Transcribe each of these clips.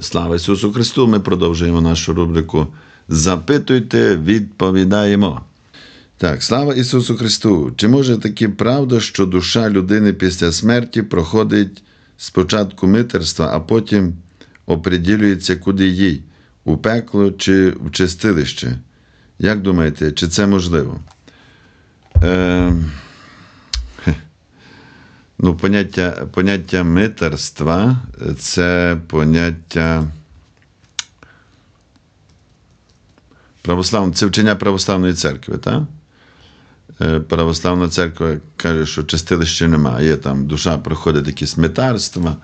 Слава Ісусу Христу! Ми продовжуємо нашу рубрику Запитуйте, відповідаємо. Так, слава Ісусу Христу! Чи може таки правда, що душа людини після смерті проходить спочатку митерства, а потім оприділюється куди їй? У пекло чи в чистилище? Як думаєте, чи це можливо? Е, Ну, поняття, поняття митерства це поняття православне, це вчення православної церкви, так? Е, Православна церква каже, що чистилища немає, є там душа проходить якісь митарства.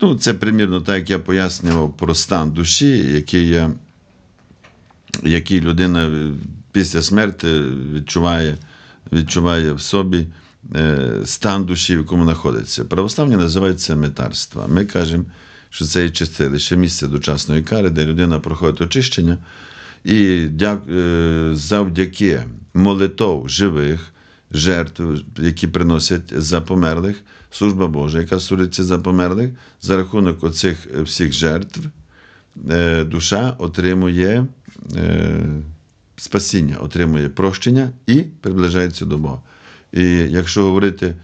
Ну, це примірно так, як я пояснював про стан душі, який є, який людина після смерті відчуває, відчуває в собі стан душі, в якому знаходиться. Православні називають це метарства. Ми кажемо, що це є чистилище, місце дочасної кари, де людина проходить очищення. І е, завдяки молитов живих, жертв, які приносять за померлих, служба Божа, яка судиться за померлих, за рахунок оцих е, всіх жертв, е, душа отримує е, спасіння, отримує прощення і приближається до Бога. І якщо говорити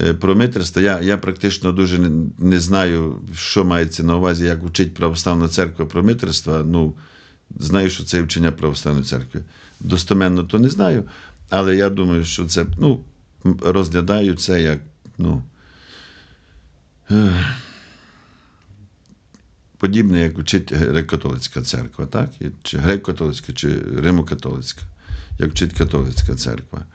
е, про митерство, я, я практично дуже не, не знаю, що мається на увазі, як вчить православна церква про митерство. Ну, знаю, що це вчення православної церкви. Достоменно то не знаю, але я думаю, що це ну, розглядаю це як ну, подібне, як вчить греко-католицька церква, так? Чи греко-католицька, чи римо-католицька, як вчить католицька церква.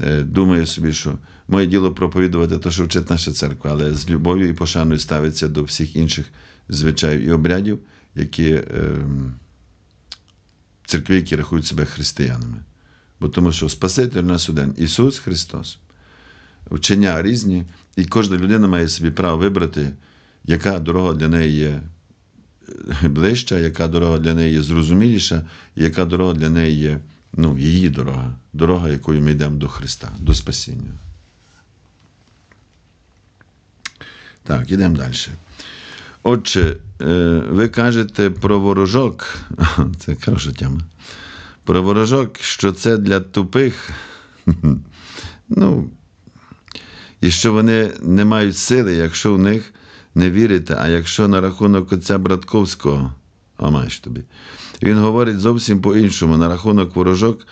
Е, Думаю собі, що моє діло проповідувати те, що вчить наша церква, але з любов'ю і пошаною ставиться до всіх інших звичаїв і обрядів, які. ем, церкви, які рахують себе християнами. Бо тому що Спаситель нас один Ісус Христос. Вчення різні, і кожна людина має собі право вибрати, яка дорога для неї є е, ближча, яка дорога для неї є зрозуміліша, яка дорога для неї є ну, її дорога, дорога, якою ми йдемо до Христа, до спасіння. Так, ідемо далі. Отже, е, ви кажете про ворожок, це хороша тема. Про ворожок, що це для тупих. Ну, і що вони не мають сили, якщо в них не вірите, а якщо на рахунок отця Братковського, а маєш тобі, він говорить зовсім по-іншому. На рахунок ворожок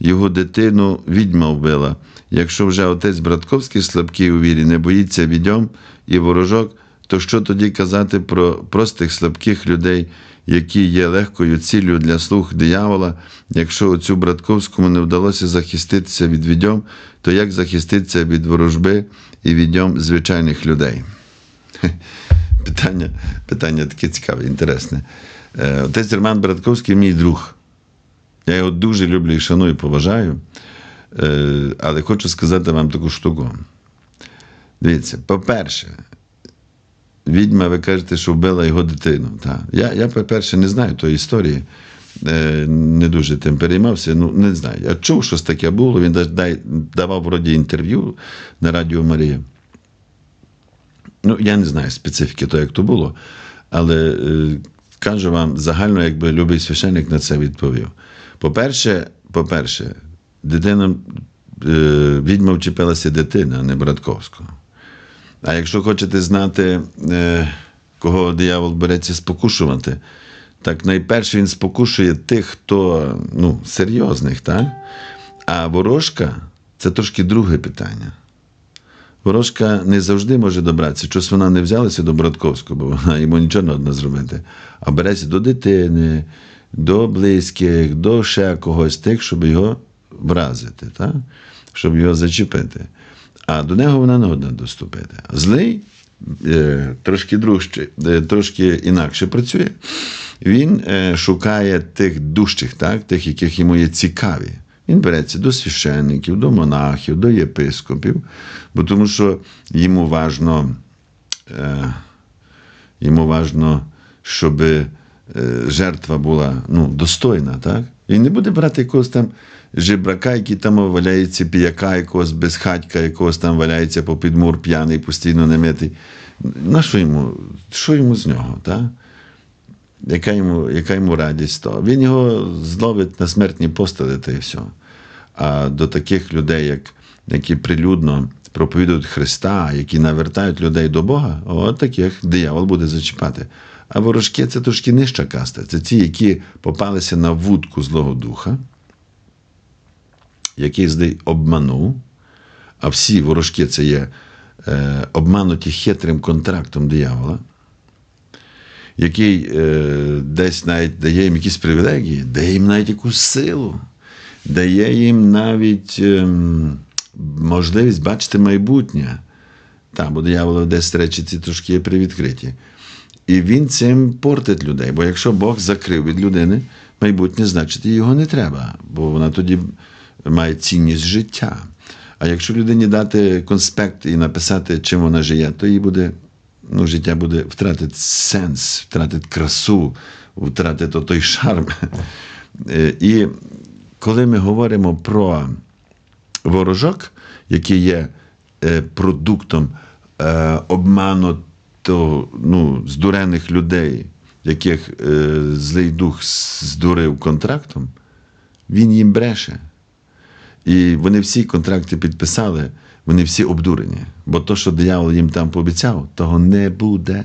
його дитину відьма вбила. Якщо вже отець Братковський слабкий у вірі, не боїться відьом і ворожок, то що тоді казати про простих слабких людей, які є легкою ціллю для слуг диявола? Якщо оцю Братковському не вдалося захиститися від відьом, то як захиститися від ворожби і відьом звичайних людей? Питання, питання таке цікаве, інтересне. Е, Отець Роман Братковський мій друг. Я його дуже люблю і шаную, поважаю. Е, Але хочу сказати вам таку штуку. Дивіться, по-перше, відьма, ви кажете, що вбила його дитину. Та. Я, я, по-перше, не знаю тої історії, е, не дуже тим переймався. Ну, не знаю. Я чув, щось таке було. Він давав вроді інтерв'ю на Радіо Марія. Ну, я не знаю специфіки того, як то було, але кажу вам загально, якби любий священник на це відповів. По-перше, по-перше, дитина, е, відьма вчепилася дитина, а не Братковського. А якщо хочете знати, е, кого диявол береться спокушувати, так найперше він спокушує тих, хто ну, серйозних, так? А ворожка це трошки друге питання. Ворожка не завжди може добратися. Щось вона не взялася до Братковського, бо вона йому нічого не одна зробити, а береться до дитини, до близьких, до ще когось тих, щоб його вразити, так? щоб його зачепити. А до нього вона не одна доступити. Злий е, трошки дружче, е, трошки інакше працює. Він е, шукає тих дужчих, так? тих, яких йому є цікаві. Він береться до священників, до монахів, до єпископів, бо тому що йому важно, е, йому важно, щоб е, жертва була ну, достойна. Так? Він не буде брати якогось там жебрака, який там валяється піяка, якогось безхатька, якогось там валяється по підмур п'яний, постійно немитий. На що йому? Що йому з нього? Так? яка йому, яка йому радість того. Він його зловить на смертні постели та і все. А до таких людей, як, які прилюдно проповідують Христа, які навертають людей до Бога, от таких диявол буде зачіпати. А ворожки це трошки нижча каста. Це ті, які попалися на вудку Злого Духа, який здай обманув, а всі ворожки це є е, обмануті хитрим контрактом диявола, який е, десь навіть дає їм якісь привілегії, дає їм навіть якусь силу, дає їм навіть ем, можливість бачити майбутнє. Та, бо диявол десь речі ці трошки є привідкриті. І він цим портить людей. Бо якщо Бог закрив від людини майбутнє, значить його не треба, бо вона тоді має цінність життя. А якщо людині дати конспект і написати, чим вона живе, то їй буде, ну, життя буде втратить сенс, втратить красу, втратить той шарм. Е, І коли ми говоримо про ворожок, який є е, продуктом е, обману то, ну, здурених людей, яких е, злий дух здурив контрактом, він їм бреше. І вони всі контракти підписали, вони всі обдурені. Бо то, що диявол їм там пообіцяв, того не буде.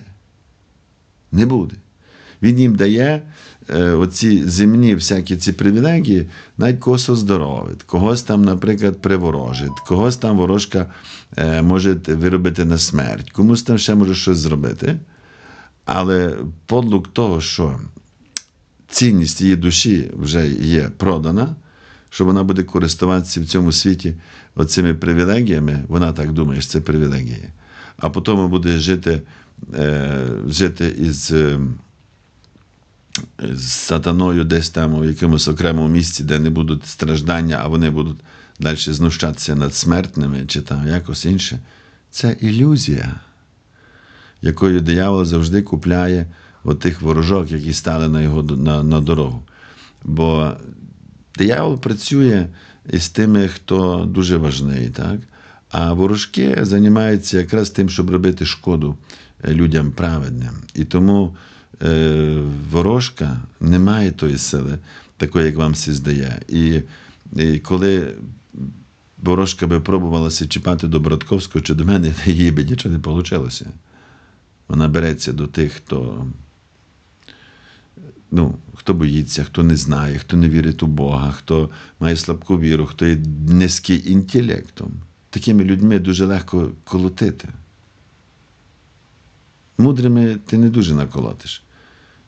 Не буде. Він їм дає е, оці земні всякі ці привілегії, навіть когось оздоровить, когось там, наприклад, приворожить, когось там ворожка е, може виробити на смерть, комусь там ще може щось зробити. Але подлук того, що цінність її душі вже є продана, що вона буде користуватися в цьому світі оцими привілегіями, вона так думає, що це привілегії. А потім буде жити, е, жити із. З сатаною десь там у якомусь окремому місці, де не будуть страждання, а вони будуть далі знущатися над смертними чи там якось інше. Це ілюзія, якою диявол завжди купляє отих ворожок, які стали на його на, на дорогу. Бо диявол працює із тими, хто дуже важний, так? А ворожки займаються якраз тим, щоб робити шкоду людям праведним. І тому ворожка не має тої сили, такої, як вам всі здає. І, і коли ворожка би пробувалася чіпати до Братковського чи до мене, їй би нічого не вийшло. Вона береться до тих, хто. Ну, хто боїться, хто не знає, хто не вірить у Бога, хто має слабку віру, хто є низький інтелектом. Такими людьми дуже легко колотити. Мудрими ти не дуже наколотиш.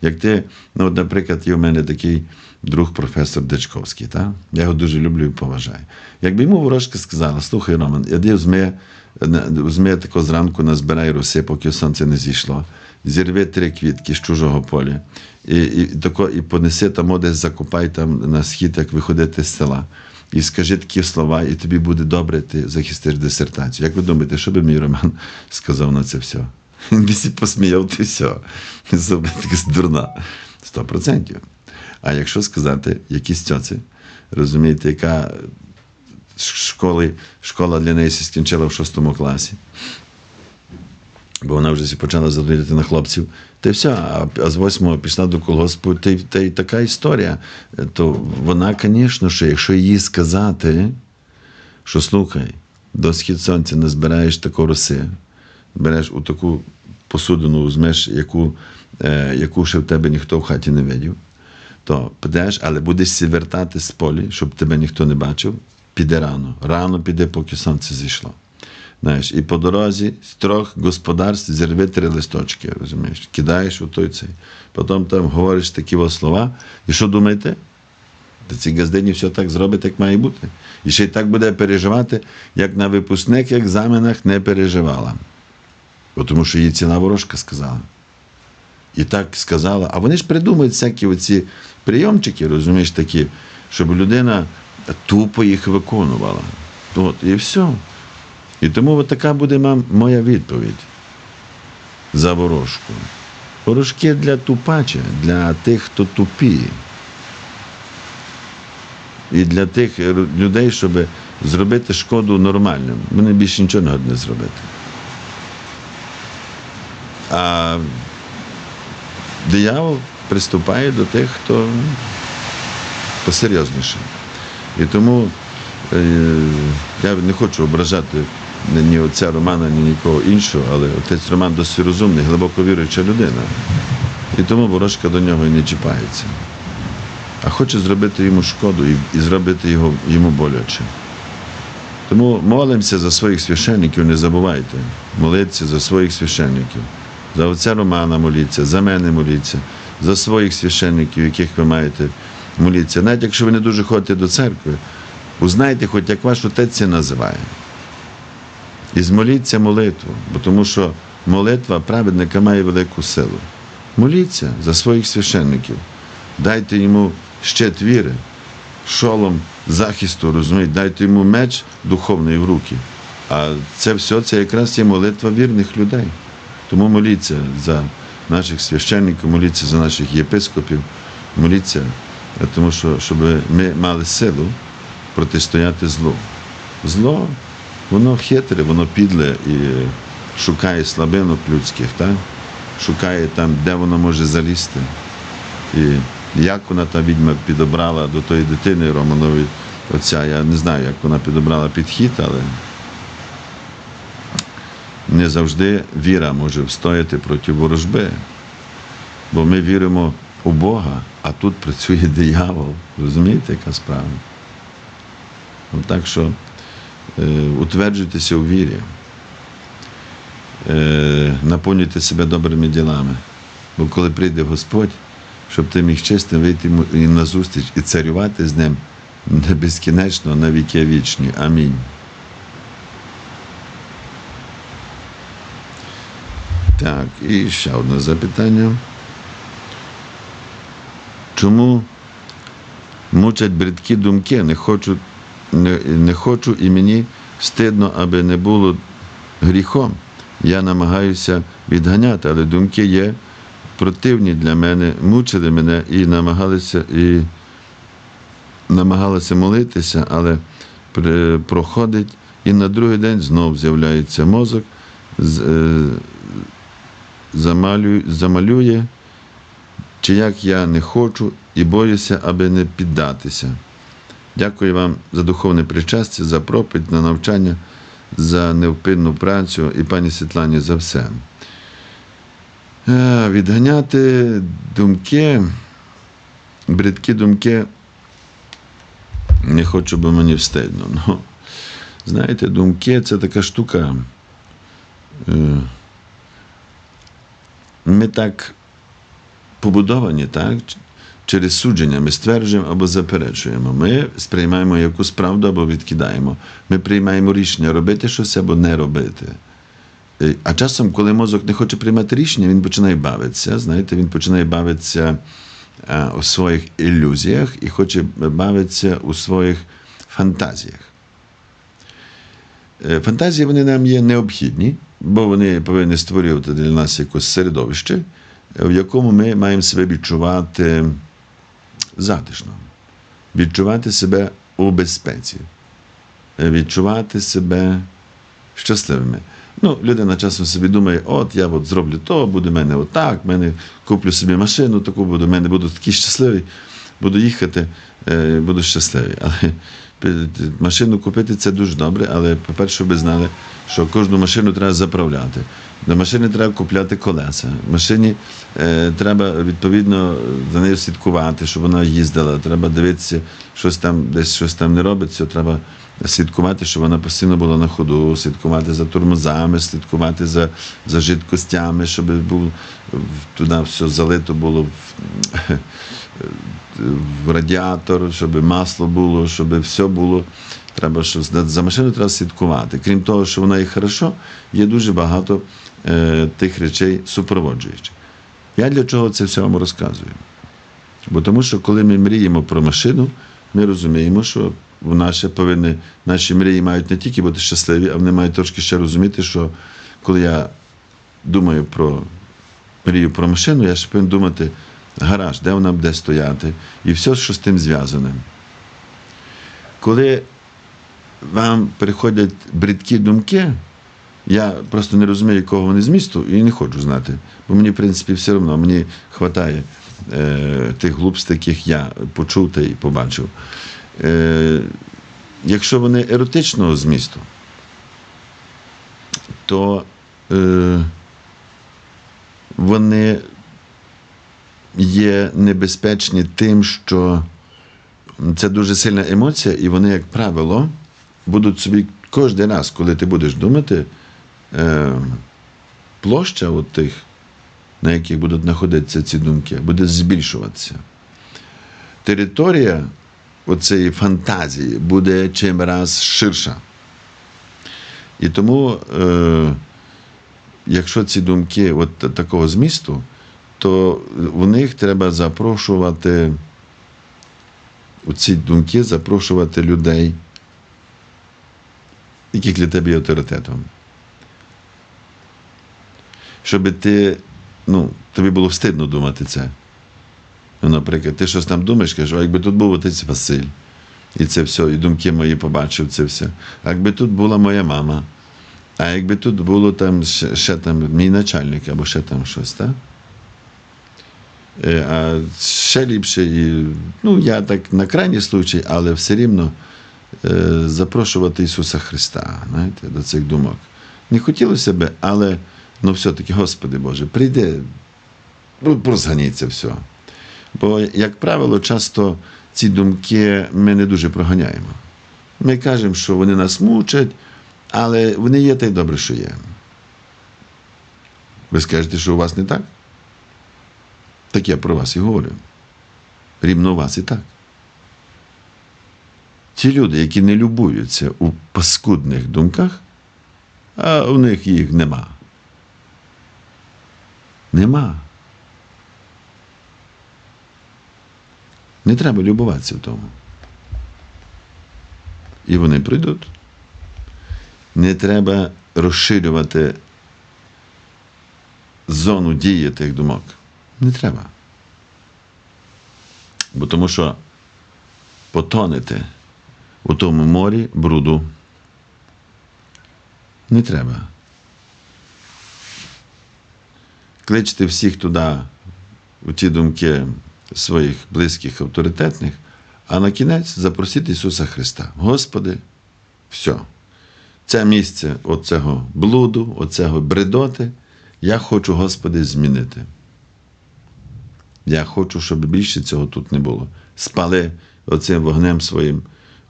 Як ти, ну, от, наприклад, є в мене такий друг професор Дечковський, та? я його дуже люблю і поважаю. Якби йому ворожка сказала, слухай, Роман, іди візьми, тако зранку назбирай роси, поки сонце не зійшло, зірви три квітки з чужого поля, і, і, тако, і понеси там десь закопай там на схід, як виходити з села. І скажи такі слова, і тобі буде добре, ти захистиш дисертацію. Як ви думаєте, що би мій Роман сказав на це все? Він би посміяв, ти все. Така дурна. Сто процентів. А якщо сказати, якісь цьоці, розумієте, яка школи, школа для неї скінчила в шостому класі, бо вона вже почала задивити на хлопців, та все, а, з восьмого пішла до колгоспу, та й, та така історія. То вона, звісно, що якщо їй сказати, що слухай, до схід сонця не збираєш таку роси, береш у таку посудину, візьмеш, яку, е, яку ще в тебе ніхто в хаті не видів, то підеш, але будеш сі вертати з полі, щоб тебе ніхто не бачив, піде рано. Рано піде, поки сонце зійшло. Знаєш, і по дорозі з трьох господарств зірви три листочки, розумієш, кидаєш у той цей. Потім там говориш такі слова. І що думаєте? Та ці газдині все так зробить, як має бути. І ще й так буде переживати, як на випускних екзаменах не переживала. Тому що їй ціна ворожка сказала. І так сказала. А вони ж придумують всякі оці прийомчики, розумієш, такі, щоб людина тупо їх виконувала. От, і все. І тому от така буде моя відповідь за ворожку. Ворожки для тупача, для тих, хто тупі. І для тих людей, щоб зробити шкоду нормальним. Вони більше нічого не зробити. А диявол приступає до тих, хто посерйозніше. І тому е, я не хочу ображати ні- отця Романа, ні нікого іншого, але отець Роман досить розумний, глибоко віруюча людина. І тому ворожка до нього і не чіпається. А хоче зробити йому шкоду і, зробити його, йому боляче. Тому молимося за своїх священників, не забувайте. Моліться за своїх священників. За отця Романа моліться, за мене моліться, за своїх священників, яких ви маєте моліться. Навіть якщо ви не дуже ходите до церкви, узнайте, хоч як ваш отець це називає. І змоліться молитву, бо тому що молитва праведника має велику силу. Моліться за своїх священників, дайте йому щит віри, шолом захисту, розумієте, дайте йому меч духовний в руки. А це все це якраз є молитва вірних людей. Тому моліться за наших священників, моліться за наших єпископів, моліться, е, тому що щоб ми мали силу протистояти злу. Зло, воно хитре, воно підле і шукає слабинок людських, так? шукає там, де воно може залізти. І як вона та відьма підобрала до тої дитини Романові, оця, я не знаю, як вона підобрала підхід, але не завжди віра може встояти проти ворожби. Бо ми віримо у Бога, а тут працює диявол. Розумієте, яка справа? От так що е, утверджуйтеся у вірі, е, наповнюйте себе добрими ділами. Бо коли прийде Господь, щоб ти міг чистим вийти йому і на зустріч і царювати з ним не безкінечно, на віки вічні. Амінь. Так, і ще одне запитання. Чому мучать бридкі думки? Не хочу, не, не хочу і мені стидно, аби не було гріхом. Я намагаюся відганяти, але думки є противні для мене, мучили мене і намагалися і намагалися молитися, але проходить, і на другий день знов з'являється мозок, з- е, замалює, замалює, чи як я не хочу і боюся, аби не піддатися. Дякую вам за духовне причастя, за проповідь на навчання, за невпинну працю і пані Світлані за все. Е, Відганяти думки, бридкі думки, не хочу, бо мені встидно. Ну, знаєте, думки це така штука. Ми так побудовані, так? Через судження ми стверджуємо або заперечуємо. Ми сприймаємо якусь правду або відкидаємо. Ми приймаємо рішення робити щось або не робити. Е, А часом, коли мозок не хоче приймати рішення, він починає бавитися. Знаєте, він починає бавитися е, у своїх ілюзіях і хоче бавитися у своїх фантазіях. Е, Фантазії вони нам є необхідні, бо вони повинні створювати для нас якесь середовище, в якому ми маємо себе відчувати затишно, відчувати себе у безпеці, відчувати себе щасливими. Ну, людина часом собі думає, от я от зроблю то, буде в мене отак, в мене куплю собі машину, таку буду, в мене буду такий щасливий, буду їхати, е, буду щасливий. Але машину купити це дуже добре, але, по-перше, ви знали, що кожну машину треба заправляти. До машини треба купляти колеса. Машині е, треба відповідно за нею слідкувати, щоб вона їздила. Треба дивитися, щось там, десь щось там не робиться. Треба слідкувати, щоб вона постійно була на ходу, слідкувати за тормозами, слідкувати за, за жидкостями, щоб був туди все залито було в, в радіатор, щоб масло було, щоб все було. Треба що за машиною треба слідкувати. Крім того, що вона і хорошо, є дуже багато е, тих речей супроводжуючих. Я для чого це вам розказую? Бо тому що коли ми мріємо про машину, ми розуміємо, що наші, повинні, наші мрії мають не тільки бути щасливі, а вони мають трошки ще розуміти, що коли я думаю про мрію про машину, я ще повинен думати гараж, де вона буде стояти, і все, що з тим зв'язане. Коли вам приходять бридкі думки, я просто не розумію, якого вони змісту, і не хочу знати. Бо мені, в принципі, все одно мені вистачає е, тих глупств, яких я почув та і побачив. Е, якщо вони еротичного змісту, то е, вони є небезпечні тим, що це дуже сильна емоція, і вони, як правило, будуть собі кожен раз, коли ти будеш думати, е, площа от тих, на яких будуть знаходитися ці думки, буде збільшуватися. Територія оцієї фантазії буде чим раз ширша. І тому, е, якщо ці думки от такого змісту, то в них треба запрошувати у ці думки запрошувати людей, які для тебе є авторитетом. Щоб ти, ну, тобі було встидно думати це. Ну, наприклад, ти щось там думаєш, кажеш, а якби тут був отець Василь, і це все, і думки мої побачив це все. А якби тут була моя мама, а якби тут було там ще, ще там мій начальник або ще там щось, так? Е, А ще ліпше, і, ну, я так на крайній случай, але все рівно е, запрошувати Ісуса Христа знаєте, до цих думок. Не хотілося би, але ну, все-таки, Господи Боже, прийди, прозгані це все. Бо, як правило, часто ці думки ми не дуже проганяємо. Ми кажемо, що вони нас мучать, але вони є та й добре, що є. Ви скажете, що у вас не так? Так я про вас і говорю. Рівно у вас і так. Ті люди, які не любуються у паскудних думках, а у них їх нема. Нема. Не треба любуватися в тому. І вони прийдуть. Не треба розширювати зону дії тих думок. Не треба. Бо тому що потонете у тому морі бруду не треба. Кличте всіх туди, у ті думки своїх близьких авторитетних, а на кінець запросіть Ісуса Христа. Господи, все. Це місце оцього блуду, оцього бредоти, я хочу, Господи, змінити. Я хочу, щоб більше цього тут не було. Спали оцим вогнем своїм,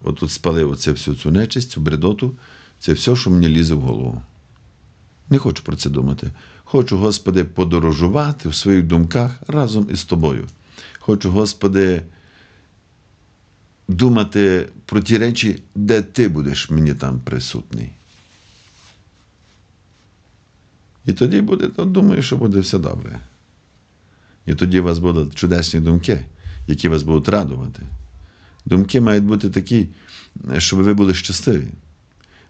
отут спали оце всю цю нечисть, цю бредоту, це все, що мені лізе в голову. Не хочу про це думати. Хочу, Господи, подорожувати в своїх думках разом із тобою. Хочу, Господи, думати про ті речі, де Ти будеш мені там присутній. І тоді буде, то думаю, що буде все добре. І тоді у вас будуть чудесні думки, які вас будуть радувати. Думки мають бути такі, щоб ви були щасливі.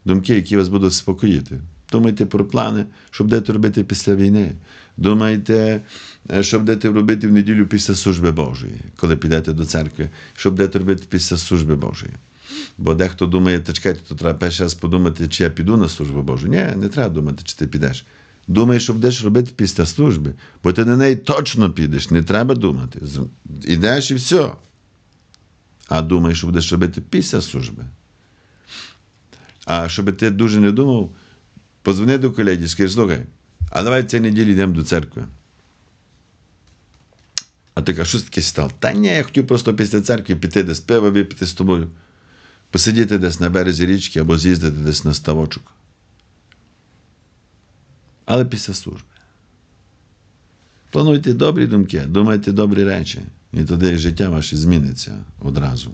Думки, які вас будуть спокоїти. Думайте про плани, що будете робити після війни. Думайте, е, що будете робити в неділю після служби Божої, коли підете до церкви, що будете робити після служби Божої. Бо дехто думає, та чекайте, то треба перший раз подумати, чи я піду на службу Божу. Ні, не треба думати, чи ти підеш. Думай, що будеш робити після служби, бо ти на неї точно підеш, не треба думати. Ідеш і все. А думай, що будеш робити після служби. А щоб ти дуже не думав, позвони до колеги скажи, слухай, а давай цієї неділі йдемо до церкви. А ти кажеш, що таке став? Та ні, я хотів просто після церкви піти десь пиво випити з тобою, посидіти десь на березі річки або з'їздити десь на ставочок. Але після служби. Плануйте добрі думки, думайте добрі речі, і тоді життя ваше зміниться одразу.